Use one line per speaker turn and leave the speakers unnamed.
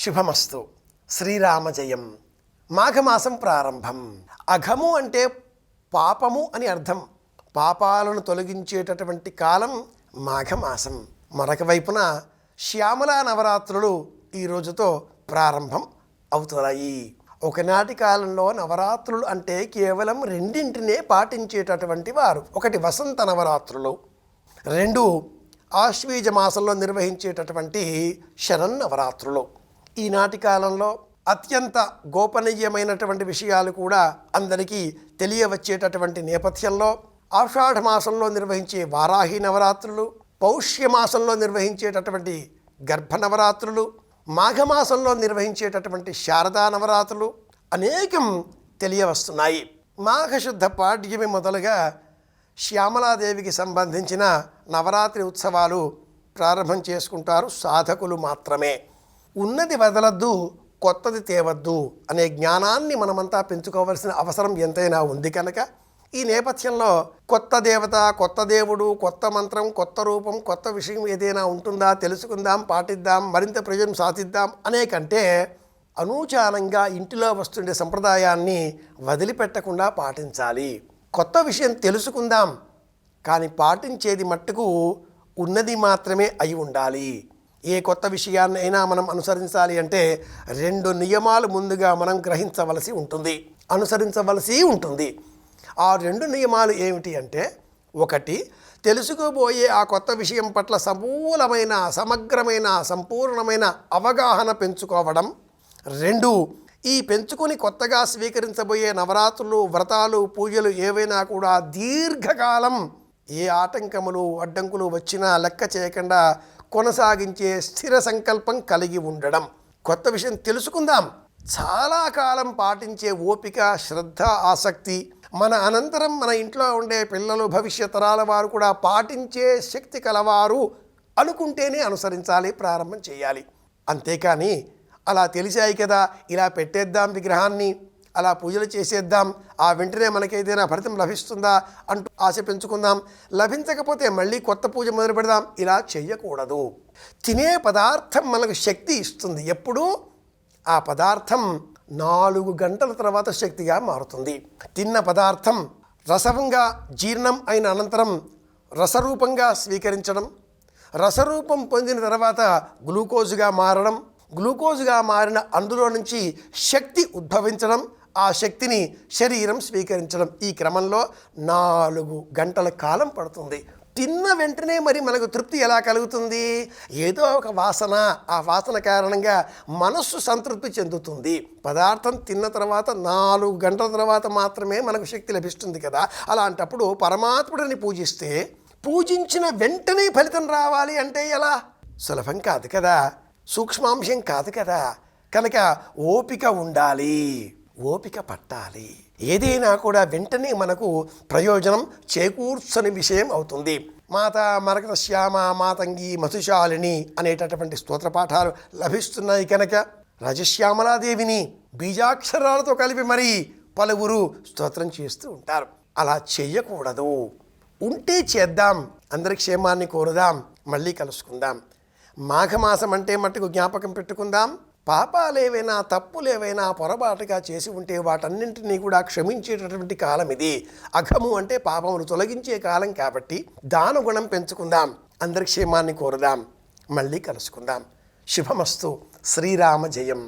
శుభమస్తు. శ్రీరామ జయం మాఘమాసం ప్రారంభం. అఘము అంటే పాపము అని అర్థం. పాపాలను తొలగించేటటువంటి కాలం మాఘమాసం. మరొక వైపున శ్యామల నవరాత్రులు ఈ రోజుతో ప్రారంభం అవుతున్నాయి. ఒకనాటి కాలంలో నవరాత్రులు అంటే కేవలం రెండింటినే పాటించేటటువంటి వారు. ఒకటి వసంత నవరాత్రులు. రెండు ఆశ్వీజ మాసంలో నిర్వహించేటటువంటి శరన్నవరాత్రులు ఈనాటి కాలంలో అత్యంత గోపనీయమైనటువంటి విషయాలు కూడా అందరికీ తెలియవచ్చేటటువంటి నేపథ్యంలో ఆషాఢ మాసంలో నిర్వహించే వారాహి నవరాత్రులు పౌష్య మాసంలో నిర్వహించేటటువంటి గర్భ నవరాత్రులు మాఘమాసంలో నిర్వహించేటటువంటి శారదా నవరాత్రులు అనేకం తెలియవస్తున్నాయి. మాఘశుద్ధ పాడ్యమి మొదలుగా శ్యామలాదేవికి సంబంధించిన నవరాత్రి ఉత్సవాలు ప్రారంభం చేసుకుంటారు సాధకులు మాత్రమే. ఉన్నది వదలద్దు కొత్తది తేవద్దు అనే జ్ఞానాన్ని మనమంతా పెంచుకోవాల్సిన అవసరం ఎంతైనా ఉంది కనుక ఈ నేపథ్యంలో కొత్త దేవత కొత్త దేవుడు కొత్త మంత్రం కొత్త రూపం కొత్త విషయం ఏదైనా ఉంటుందా తెలుసుకుందాం పాటిద్దాం మరింత ప్రయోజనం సాధిద్దాం అనే కంటే అనూచానంగా ఇంటిలో వస్తుండే సంప్రదాయాన్ని వదిలిపెట్టకుండా పాటించాలి. కొత్త విషయం తెలుసుకుందాం కానీ పాటించేది మట్టుకు ఉన్నది మాత్రమే అయి ఉండాలి. ఏ కొత్త విషయాన్ని అయినా మనం అనుసరించాలి అంటే రెండు నియమాలు ముందుగా మనం గ్రహించవలసి ఉంటుంది. అనుసరించవలసి ఉంటుంది. ఆ రెండు నియమాలు ఏమిటి అంటే ఒకటి తెలుసుకోబోయే ఆ కొత్త విషయం పట్ల సమూలమైన సమగ్రమైన సంపూర్ణమైన అవగాహన పెంచుకోవడం. రెండు ఈ పెంచుకొని కొత్తగా స్వీకరించబోయే నవరాత్రులు వ్రతాలు పూజలు ఏవైనా కూడా దీర్ఘకాలం ఏ ఆటంకములు అడ్డంకులు వచ్చినా లెక్క చేయకుండా కొనసాగించే స్థిర సంకల్పం కలిగి ఉండడం. కొత్త విషయం తెలుసుకుందాం. చాలా కాలం పాటించే ఓపిక శ్రద్ధ ఆసక్తి మన అనంతరం మన ఇంట్లో ఉండే పిల్లలు భవిష్యత్ తరాల వారు కూడా పాటించే శక్తి కలవారు అనుకుంటేనే అనుసరించాలి ప్రారంభం చేయాలి. అంతేకాని అలా తెలిసాయి కదా ఇలా పెట్టేద్దాం విగ్రహాన్ని. అలా పూజలు చేసేద్దాం. ఆ వెంటనే మనకేదైనా ఫలితం లభిస్తుందా అంటూ ఆశ పెంచుకుందాం. లభించకపోతే మళ్ళీ కొత్త పూజ మొదలు పెడదాం. ఇలా చేయకూడదు తినే పదార్థం మనకు శక్తి ఇస్తుంది. ఎప్పుడు? ఆ పదార్థం నాలుగు గంటల తర్వాత శక్తిగా మారుతుంది. తిన్న పదార్థం రసంగా జీర్ణం అయిన అనంతరం రసరూపంగా స్వీకరించడం రసరూపం పొందిన తర్వాత గ్లూకోజుగా మారడం గ్లూకోజుగా మారిన అందులో నుంచి శక్తి ఉద్భవించడం ఆ శక్తిని శరీరం స్వీకరించడం. ఈ క్రమంలో నాలుగు గంటల కాలం పడుతుంది. తిన్న వెంటనే మరి మనకు తృప్తి ఎలా కలుగుతుంది? ఏదో ఒక వాసన. ఆ వాసన కారణంగా మనస్సు సంతృప్తి చెందుతుంది. పదార్థం తిన్న తర్వాత నాలుగు గంటల తర్వాత మాత్రమే మనకు శక్తి లభిస్తుంది కదా. అలాంటప్పుడు పరమాత్ముడిని పూజిస్తే పూజించిన వెంటనే ఫలితం రావాలి అంటే ఎలా? సులభం కాదు కదా. సూక్ష్మాంశం కాదు కదా. కనుక ఓపిక ఉండాలి. ఓపిక పట్టాలి. ఏదైనా కూడా వెంటనే మనకు ప్రయోజనం చేకూర్చని విషయం అవుతుంది. మాత మరకత శ్యామ మాతంగి మధుశాలిని అనేటటువంటి స్తోత్ర పాఠాలు లభిస్తున్నాయి కనుక రజశ్యామలాదేవిని బీజాక్షరాలతో కలిపి మరీ పలువురు స్తోత్రం చేస్తూ ఉంటారు. అలా చేయకూడదు. ఉంటే చేద్దాం. అందరి క్షేమాన్ని కోరుదాం. మళ్ళీ కలుసుకుందాం. మాఘమాసం అంటే మట్టుకు జ్ఞాపకం పెట్టుకుందాం. పాపాలేవైనా తప్పులేవైనా పొరపాటుగా చేసి ఉంటే వాటన్నింటినీ కూడా క్షమించేటటువంటి కాలం ఇది. అఘము అంటే పాపమును తొలగించే కాలం కాబట్టి దానగుణం పెంచుకుందాం. అందరి క్షేమాన్ని కోరుదాం. మళ్ళీ కలుసుకుందాం. శుభమస్తు. శ్రీరామ జయం.